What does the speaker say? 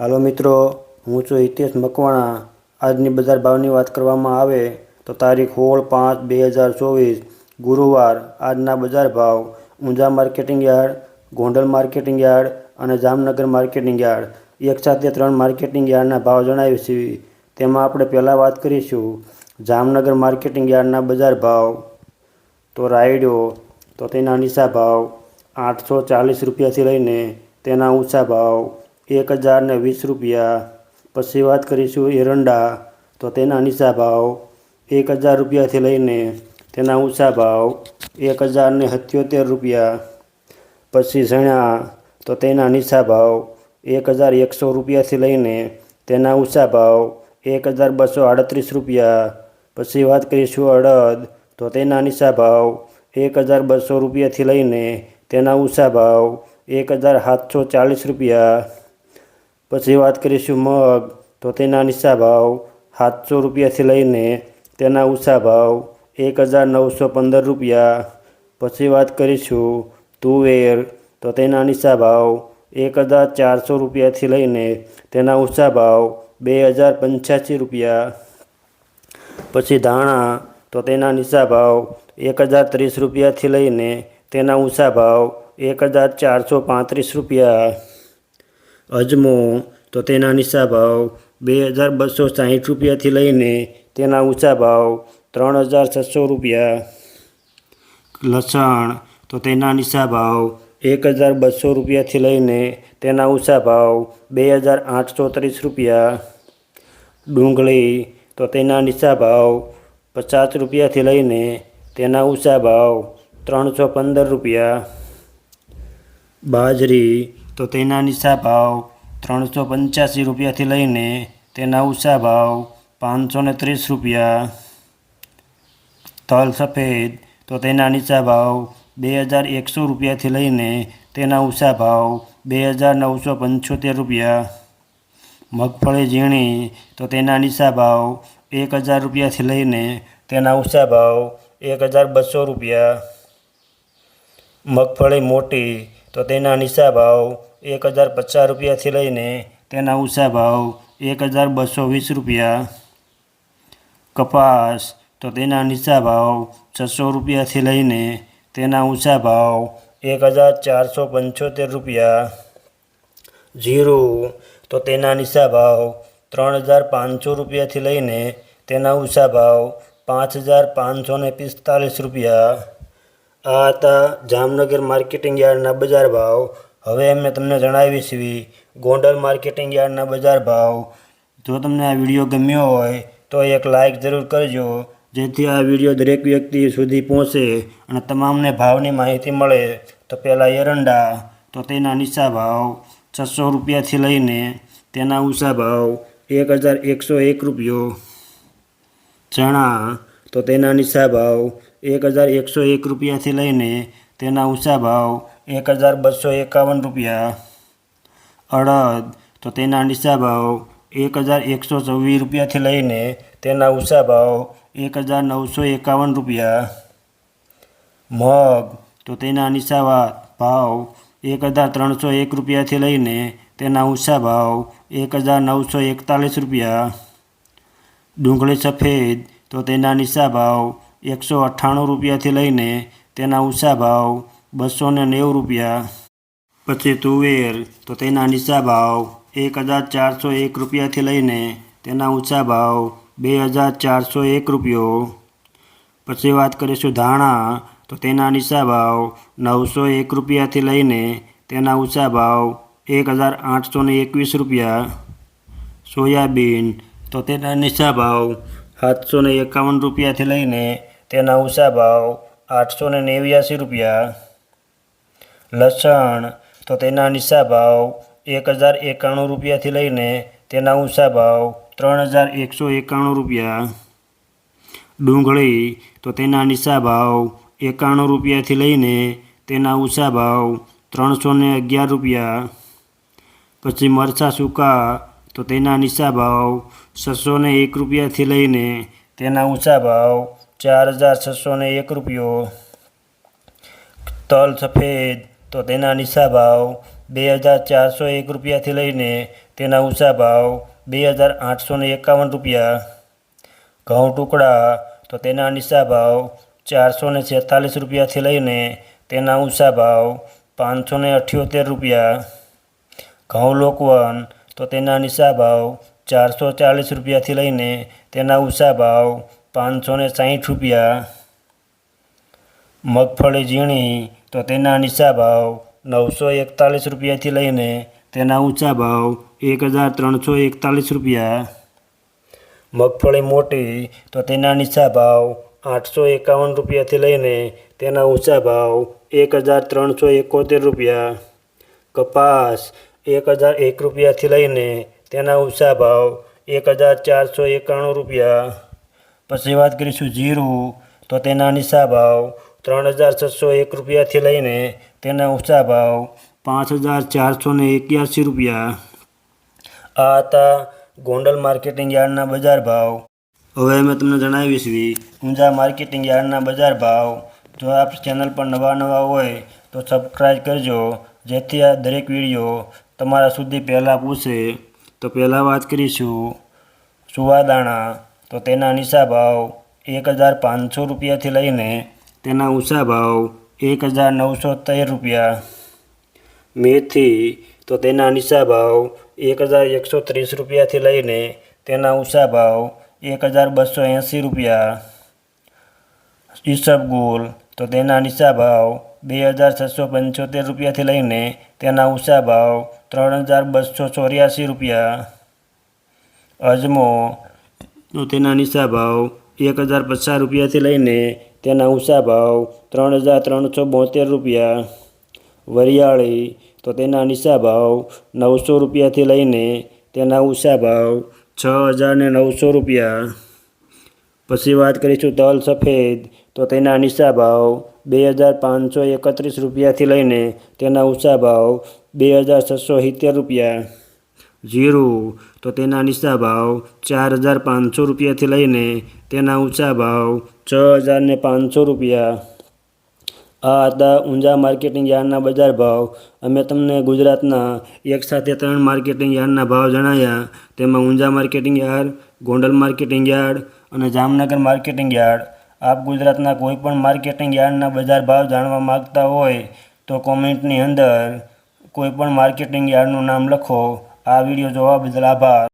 હાલો મિત્રો, હું છું હિતેશ મકવાણા. આજની બજાર ભાવની વાત કરવામાં આવે તો તારીખ સોળ પાંચ બે હજાર ચોવીસ, ગુરુવાર. આજના બજાર ભાવ Unjha marketing yard, Gondal marketing yard અને જામનગર માર્કેટિંગ યાર્ડ. એક સાથે ત્રણ માર્કેટિંગ યાર્ડના ભાવ જણાવીશું. તેમાં આપણે પહેલાં વાત કરીશું. જામનગર માર્કેટિંગ યાર્ડના બજાર ભાવ, તો રાયડો, તો તેના નીચા ભાવ આઠસો ચાલીસ રૂપિયાથી લઈને તેના ઊંચા ભાવ. એક હજાર ને વીસ રૂપિયા. પછી વાત કરીશું એરંડા. તો તેના નીચા ભાવ એક હજાર રૂપિયાથી લઈને તેના ઊંચા ભાવ એક હજાર ને સત્યોતેર રૂપિયા. પછી ઝણા. તો તેના નીચા ભાવ એક હજાર એકસો રૂપિયાથી લઈને તેના ઊંચા ભાવ એક હજાર બસો આડત્રીસ રૂપિયા. પછી વાત કરીશું અડદ. તો તેના નીચા ભાવ એક હજાર બસો રૂપિયાથી લઈને તેના ઊંચા ભાવ એક હજાર સાતસો ચાલીસ રૂપિયા. પછી વાત કરીશું મગ. તો તેના નીચા ભાવ સાતસો રૂપિયાથી લઈને તેના ઊંચા ભાવ એક હજાર નવસો પંદર રૂપિયા. પછી વાત કરીશું તુવેર. તો તેના નીચા ભાવ એક હજાર ચારસો રૂપિયાથી લઈને તેના ઊંચા ભાવ બે હજાર પંચ્યાસી રૂપિયા. પછી ધાણા. તો તેના નીચા ભાવ એક હજાર ત્રીસ રૂપિયાથી લઈને તેના ઊંચા ભાવ એક હજાર ચારસો પાંત્રીસ રૂપિયા. અજમો, તો તેના નીચા ભાવ બે હજાર બસો સાહીઠ રૂપિયાથી લઈને તેના ઊંચા ભાવ ત્રણ હજાર છસો રૂપિયા. લસણ, તો તેના નીચા ભાવ એક હજાર બસો રૂપિયાથી લઈને તેના ઊંચા ભાવ બે હજાર આઠસો ત્રીસ રૂપિયા. ડુંગળી, તો તેના નીચા ભાવ પચાસ રૂપિયાથી લઈને તેના ઊંચા ભાવ ત્રણસો પંદર રૂપિયા. બાજરી તો તેના નીચા ભાવ ત્રણસો પંચ્યાસી રૂપિયાથી લઈને તેના ઊંચા ભાવ પાંચસો ને ત્રીસ રૂપિયા. તલ સફેદ, તો તેના નીચા ભાવ બે હજાર એકસો રૂપિયાથી લઈને તેના ઊંચા ભાવ બે હજાર નવસો પંચોતેર રૂપિયા. મગફળી ઝીણી, તો તેના નીચા ભાવ એક હજાર રૂપિયાથી લઈને તેના ઊંચા ભાવ એક હજાર બસો રૂપિયા. મગફળી મોટી તો તેના નીચા ભાવ એક હજાર પચાસ રૂપિયાથી લઈને તેના ઊંચા ભાવ એક હજાર બસો વીસ રૂપિયા. કપાસ તો તેના નીચા ભાવ છસો રૂપિયાથી લઈને તેના ઊંચા ભાવ એક હજાર ચારસો પંચોતેર રૂપિયા. જીરું તો તેના નીચા ભાવ ત્રણ હજાર પાંચસો રૂપિયાથી લઈને તેના ઊંચા ભાવ પાંચ હજાર પાંચસો પિસ્તાલીસ રૂપિયા. આ હતા જામનગર માર્કેટિંગ યાર્ડના બજાર ભાવ. હવે અમે તમને જણાવી છીએ ગોંડલ માર્કેટિંગ યાર્ડના બજાર ભાવ. જો તમને આ વીડિયો ગમ્યો હોય તો એક લાઇક જરૂર કરજો, જેથી આ વીડિયો દરેક વ્યક્તિ સુધી પહોંચે અને તમામને ભાવની માહિતી મળે. તો પહેલાં એરંડા, તો તેના નીચા ભાવ છસો રૂપિયાથી લઈને તેના ઊંચા ભાવ એક હજાર એકસો એક રૂપિયો. ચણા, તો તેના નીચા ભાવ એક હજાર એકસો એક રૂપિયાથી લઈને તેના ઊંચા ભાવ એક હજાર બસો એકાવન રૂપિયા. અડદ, તો તેના નીચા ભાવ એક હજાર એકસો છવ્વીસ રૂપિયાથી લઈને તેના ઊંચા ભાવ એક હજાર નવસો એકાવન રૂપિયા. મગ, તો તેના નીચા ભાવ એક હજાર ત્રણસો એક રૂપિયાથી લઈને તેના ઊંચા ભાવ એક હજાર નવસો એકતાલીસ રૂપિયા. ડુંગળી સફેદ, તો તેના નીચા ભાવ એકસો અઠ્ઠાણું રૂપિયાથી લઈને તેના ઊંચા ભાવ બસો ને નેવું રૂપિયા. પછી તુવેર, તો તેના નીચા ભાવ એક હજાર ચારસો એક રૂપિયાથી લઈને તેના ઊંચા ભાવ બે હજાર ચારસો એક રૂપિયો. પછી વાત કરીશું ધાણા, તો તેના નીચા ભાવ નવસો એક રૂપિયાથી લઈને તેના ઊંચા ભાવ એક હજાર આઠસો ને એકવીસ રૂપિયા. સોયાબીન, તો તેના નીચા ભાવ સાતસો ને એકાવન રૂપિયાથી લઈને તેના ઊંચા ભાવ આઠસો ને નેવ્યાસી રૂપિયા. લસણ તો તેના નીચા ભાવ એક હજાર એકાણું રૂપિયાથી લઈને તેના ઊંચા ભાવ ત્રણ હજાર એકસો એકાણું રૂપિયા. ડુંગળી તો તેના નીચા ભાવ એકાણું રૂપિયાથી લઈને તેના ઊંચા ભાવ ત્રણસો ને અગિયાર રૂપિયા. પછી મરચાં સૂકા તો તેના નીચા ભાવ છસો ને એક રૂપિયાથી લઈને તેના ઊંચા ભાવ ચાર હજાર છસો ને એક રૂપિયો. તલ સફેદ, તો તેના નીચા ભાવ બે હજાર ચારસો એક રૂપિયાથી લઈને તેના ઊંચા ભાવ બે હજાર આઠસો ને એકાવન રૂપિયા. ઘઉં ટુકડા, તો તેના નીચા ભાવ ચારસો ને છેતાલીસ રૂપિયાથી લઈને તેના ઊંચા ભાવ પાંચસો ને અઠ્યોતેર રૂપિયા. ઘઉં લોકવન, તો તેના નીચા ભાવ ચારસો ચાલીસ રૂપિયાથી લઈને તેના ઊંચા ભાવ પાંચસો ને સાહીઠ રૂપિયા મગફળી ઝીણી તો તેના નીચા ભાવ નવસો એકતાલીસ રૂપિયાથી લઈને તેના ઊંચા ભાવ એક હજાર ત્રણસો એકતાલીસ રૂપિયા. મગફળી મોટી તો તેના નીચા ભાવ આઠસો એકાવન રૂપિયાથી લઈને તેના ઊંચા ભાવ એક હજાર ત્રણસો એકોતેર રૂપિયા. કપાસ એક હજાર એક રૂપિયાથી લઈને તેના ઊંચા ભાવ એક હજાર ચારસો એકાણું રૂપિયા. પછી વાત કરીશું જીરું, તો તેના નીચા ભાવ ત્રણ હજાર છસો એક રૂપિયાથી લઈને તેના ઊંચા ભાવ પાંચ હજાર ચારસો ને એક્યાસી રૂપિયા. આ હતા ગોંડલ માર્કેટિંગ યાર્ડના બજાર ભાવ. હવે મેં તમને જણાવીશ ઊંઝા માર્કેટિંગ યાર્ડના બજાર ભાવ. જો આપ ચેનલ પર નવા નવા હોય તો સબસ્ક્રાઈબ કરજો, જેથી આ દરેક વીડિયો તમારા સુધી પહેલાં પૂછે તો પહેલાં વાત કરીશું સુવાદાણા. તો તેના નીચા ભાવ એક હજાર પાંચસો રૂપિયાથી લઈને તેના ઊંચા ભાવ એક હજાર નવસો તેર રૂપિયા. મેથી તો તેના નીચા ભાવ એક હજાર એકસો ત્રીસ રૂપિયાથી લઈને તેના ઊંચા ભાવ એક હજાર બસો એંસી રૂપિયા. ઈસબગુલ તો તેના નીચા ભાવ બે હજાર છસો પંચોતેર રૂપિયાથી લઈને તેના ઊંચા ભાવ ત્રણ હજાર બસો ચોર્યાસી રૂપિયા. અજમો તેના નીચા ભાવ એક હજાર પચાસ રૂપિયાથી લઈને તેના ઊંચા ભાવ ત્રણ હજાર ત્રણસો બોતેર રૂપિયા. વરિયાળી તો તેના નીચા ભાવ નવસો રૂપિયાથી લઈને તેના ઊંચા ભાવ છ હજાર ને નવસો રૂપિયા. પછી વાત કરીશું તલ સફેદ તો તેના નીચા ભાવ બે હજાર પાંચસો એકત્રીસ રૂપિયાથી લઈને તેના ઊંચા ભાવ બે હજાર છસો સિત્તેર રૂપિયા. જીરું, તો તેના નીચા ભાવ ચાર હજાર પાંચસો રૂપિયાથી લઈને તેના ઊંચા ભાવ છ હજાર ને પાંચસો રૂપિયા. આ હતા ઊંઝા માર્કેટિંગ યાર્ડના બજાર ભાવ. અમે તમને ગુજરાતના એક સાથે ત્રણ માર્કેટિંગ યાર્ડના ભાવ જણાવ્યા તેમાં Unjha marketing yard, Gondal marketing yard અને જામનગર માર્કેટિંગ યાર્ડ. આપ ગુજરાતના કોઈ પણ માર્કેટિંગ યાર્ડના બજાર ભાવ જાણવા માગતા હોય તો કોમેન્ટની અંદર કોઈ પણ માર્કેટિંગ યાર્ડનું નામ લખો. આ વીડિયો જોવા બદલ આભાર.